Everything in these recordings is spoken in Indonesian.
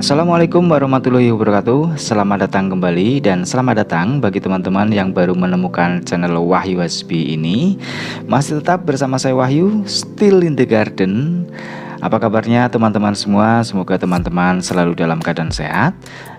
Assalamualaikum warahmatullahi wabarakatuh. Selamat datang kembali dan selamat datang bagi teman-teman yang baru menemukan channel Wahyu Hasbi ini. Masih tetap bersama saya Wahyu, still in the garden Apa kabarnya teman-teman semua? Semoga teman-teman selalu dalam keadaan sehat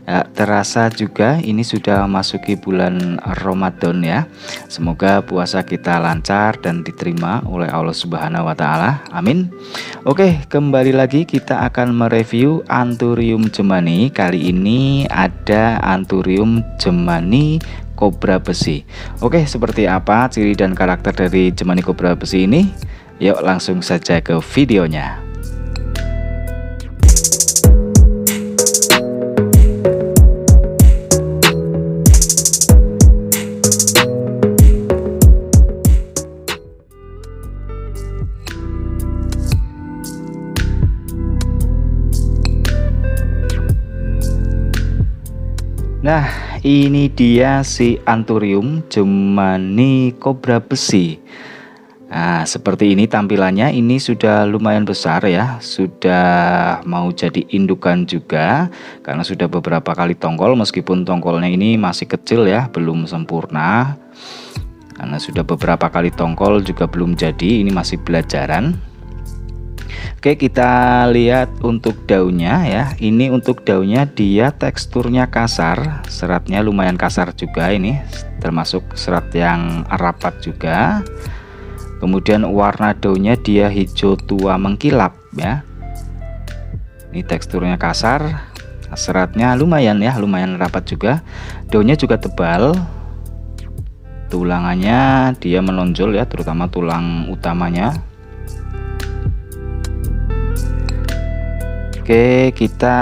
ya, terasa juga ini sudah masuki bulan Ramadan ya. Semoga puasa kita lancar dan diterima oleh Allah Subhanahu wa taala. Amin. Oke, kembali lagi kita akan mereview Anturium jemani. Kali ini ada Anturium jemani kobra besi. Oke, seperti apa ciri dan karakter dari jemani kobra besi ini? Yuk langsung saja ke videonya. Nah, ini dia si Anturium Jemani Kobra Besi. Nah, seperti ini tampilannya. Ini sudah lumayan besar ya. Sudah mau jadi indukan juga karena sudah beberapa kali tongkol meskipun tongkolnya ini masih kecil ya, belum sempurna. Karena sudah beberapa kali tongkol juga belum jadi, ini masih belajaran. Oke kita lihat untuk daunnya ya. Ini untuk daunnya dia teksturnya kasar seratnya lumayan kasar juga ini termasuk serat yang rapat juga. Kemudian warna daunnya dia hijau tua mengkilap ya. Ini teksturnya kasar seratnya lumayan ya lumayan rapat juga. Daunnya juga tebal. Tulangannya dia menonjol ya terutama tulang utamanya Oke kita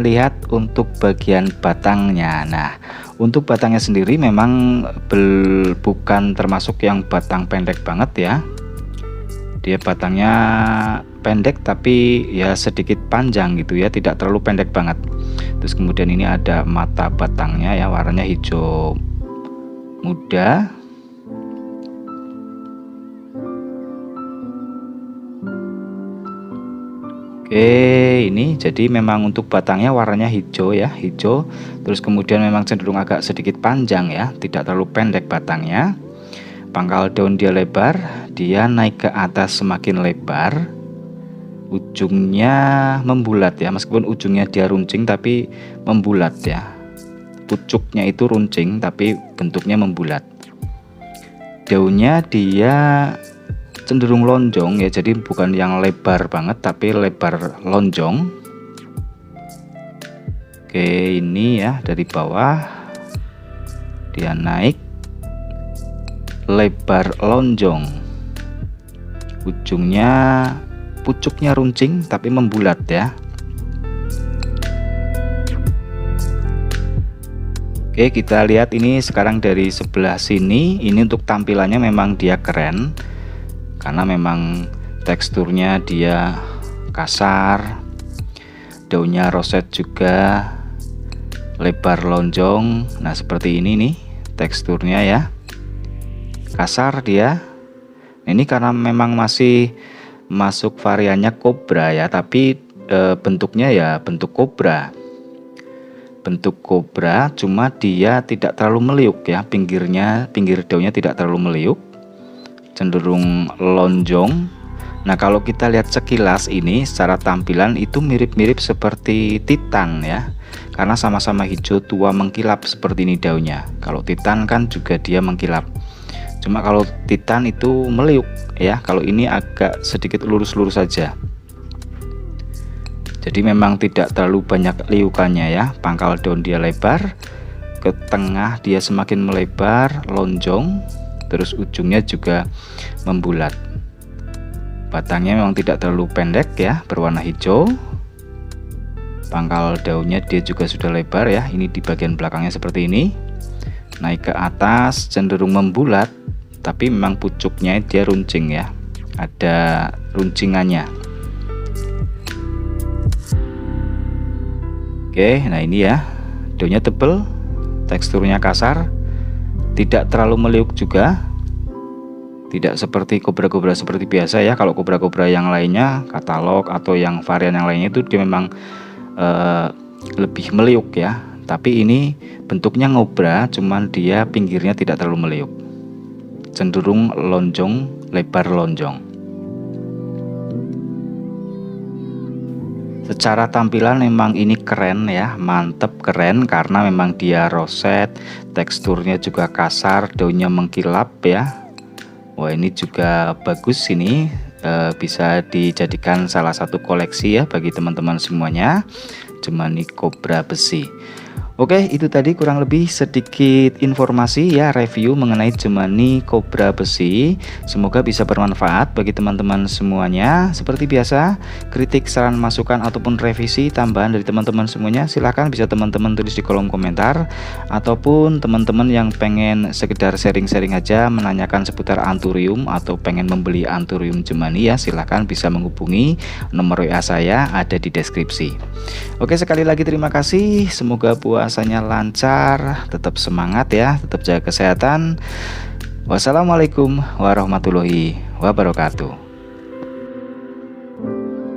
lihat untuk bagian batangnya. Nah untuk batangnya sendiri memang bel, bukan termasuk yang batang pendek banget ya. Dia batangnya pendek tapi ya sedikit panjang gitu ya tidak terlalu pendek banget. Terus kemudian ini ada mata batangnya ya warnanya hijau muda Oke ini jadi memang untuk batangnya warnanya hijau ya hijau. Terus kemudian memang cenderung agak sedikit panjang ya tidak terlalu pendek batangnya. Pangkal daun dia lebar dia naik ke atas semakin lebar. Ujungnya membulat ya meskipun ujungnya dia runcing tapi membulat ya. Pucuknya itu runcing tapi bentuknya membulat. Daunnya dia cenderung lonjong ya jadi bukan yang lebar banget tapi lebar lonjong. Oke ini ya dari bawah. Dia naik. Lebar lonjong. Ujungnya pucuknya runcing tapi membulat ya. Oke kita lihat ini sekarang dari sebelah sini. Ini untuk tampilannya memang dia keren karena memang teksturnya dia kasar daunnya roset juga lebar lonjong. Nah seperti ini nih teksturnya ya. Kasar dia. Ini karena memang masih masuk variannya kobra ya tapi e, bentuknya ya bentuk kobra. Bentuk kobra cuma dia tidak terlalu meliuk ya pinggirnya pinggir daunnya tidak terlalu meliuk cenderung lonjong. Nah kalau kita lihat sekilas ini secara tampilan itu mirip-mirip seperti titan ya. Karena sama-sama hijau tua mengkilap seperti ini daunnya. Kalau titan kan juga dia mengkilap. Cuma kalau titan itu meliuk ya. Kalau ini agak sedikit lurus-lurus saja. Jadi memang tidak terlalu banyak liukannya ya. Pangkal daun dia lebar Ke tengah dia semakin melebar lonjong terus ujungnya juga membulat. Batangnya memang tidak terlalu pendek ya berwarna hijau. Pangkal daunnya dia juga sudah lebar ya ini di bagian belakangnya seperti ini. Naik ke atas cenderung membulat tapi memang pucuknya dia runcing ya ada runcingannya. Oke nah ini ya daunnya tebel teksturnya kasar tidak terlalu meliuk juga. Tidak seperti kobra-kobra seperti biasa ya. Kalau kobra-kobra yang lainnya katalog atau yang varian yang lainnya itu dia memang uh, lebih meliuk ya. Tapi ini bentuknya ngobra cuman dia pinggirnya tidak terlalu meliuk. Cenderung lonjong lebar lonjong Secara tampilan memang ini keren ya, mantep keren karena memang dia roset, teksturnya juga kasar, daunnya mengkilap ya. Wah ini juga bagus ini, e, bisa dijadikan salah satu koleksi ya bagi teman-teman semuanya. Cemani kobra besi. Oke, itu tadi kurang lebih sedikit informasi ya review mengenai Jemani Cobra besi. Semoga bisa bermanfaat bagi teman-teman semuanya. Seperti biasa, kritik, saran, masukan ataupun revisi tambahan dari teman-teman semuanya silahkan bisa teman-teman tulis di kolom komentar ataupun teman-teman yang pengen sekedar sharing-sharing aja menanyakan seputar anturium atau pengen membeli anturium Jemani ya silahkan bisa menghubungi nomor WA saya ada di deskripsi. Oke, sekali lagi terima kasih. Semoga puas puasanya lancar, tetap semangat ya, tetap jaga kesehatan. Wassalamualaikum warahmatullahi wabarakatuh.